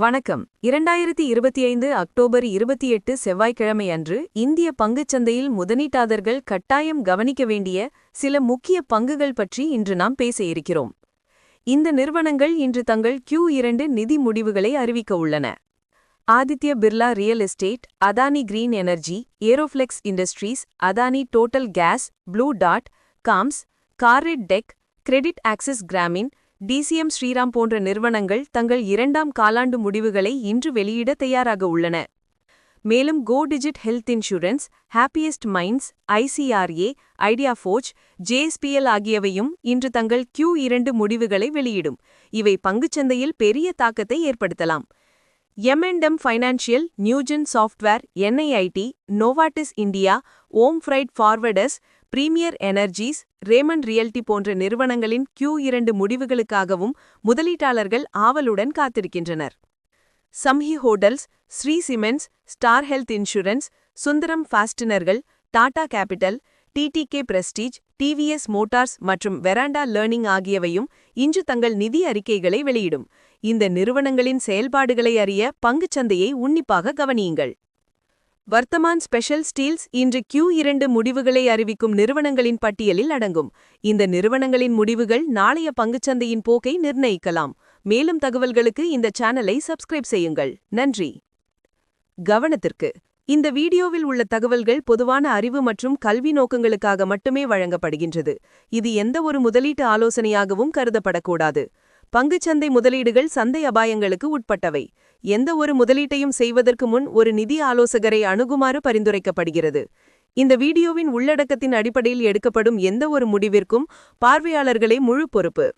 வணக்கம். இரண்டாயிரத்தி இருபத்தி ஐந்து அக்டோபர் இருபத்தி எட்டு செவ்வாய்க்கிழமை அன்று இந்திய பங்குச் சந்தையில் முதலீட்டாளர்கள் கட்டாயம் கவனிக்க வேண்டிய சில முக்கிய பங்குகள் பற்றி இன்று நாம் பேச இருக்கிறோம். இந்த நிறுவனங்கள் இன்று தங்கள் கியூ இரண்டு நிதி முடிவுகளை அறிவிக்க உள்ளன. Aditya Birla Real Estate Adani Green Energy Aeroflex Industries Adani Total Gas Blue dot CAMS Garret Tech Credit Access Grameen DCM Shriram போன்ற நிறுவனங்கள் தங்கள் இரண்டாம் காலாண்டு முடிவுகளை இன்று வெளியிட தயாராக உள்ளன. மேலும் Go Digit Health Insurance Happiest Minds ICRA Idea Forge JSPL ஆகியவையும் இன்று தங்கள் கியூ இரண்டு முடிவுகளை வெளியிடும். இவை பங்குச்சந்தையில் பெரிய தாக்கத்தை ஏற்படுத்தலாம். Momentum Financial Newgen Software NIIT Novartis India Om Freight Forwarders Premier Energies Raymond Realty போன்ற நிறுவனங்களின் கியூ இரண்டு முடிவுகளுக்காகவும் முதலீட்டாளர்கள் ஆவலுடன் காத்திருக்கின்றனர். Samhi Hotels Shree Cements Star Health Insurance Sundaram ஃபாஸ்டினர்கள் Tata Capital TTK Prestige TVS Motors மற்றும் வெராண்டா லேர்னிங் ஆகியவையும் இன்று தங்கள் நிதி அறிக்கைகளை வெளியிடும். இந்த நிறுவனங்களின் செயல்பாடுகளை அறிய பங்குச்சந்தையை உன்னிப்பாக கவனியுங்கள். வர்த்தமான் ஸ்பெஷல் ஸ்டீல்ஸ் இன்று கியூ இரண்டு முடிவுகளை அறிவிக்கும் நிறுவனங்களின் பட்டியலில் அடங்கும். இந்த நிறுவனங்களின் முடிவுகள் நாளைய பங்குச்சந்தையின் போக்கை நிர்ணயிக்கலாம். மேலும் தகவல்களுக்கு இந்த சேனலை சப்ஸ்கிரைப் செய்யுங்கள். நன்றி. கவனத்திற்கு. இந்த வீடியோவில் உள்ள தகவல்கள் பொதுவான அறிவு மற்றும் கல்வி நோக்கங்களுக்காக மட்டுமே வழங்கப்படுகின்றது. இது எந்த ஒரு முதலீட்டு ஆலோசனையாகவும் கருதப்படக்கூடாது. பங்குச்சந்தை முதலீடுகள் சந்தை அபாயங்களுக்கு உட்பட்டவை. எந்த ஒரு முதலீட்டையும் செய்வதற்கு முன் ஒரு நிதி ஆலோசகரை அணுகுமாறு பரிந்துரைக்கப்படுகிறது. இந்த வீடியோவின் உள்ளடக்கத்தின் அடிப்படையில் எடுக்கப்படும் எந்த ஒரு முடிவிற்கும் பார்வையாளர்களே முழு பொறுப்பு.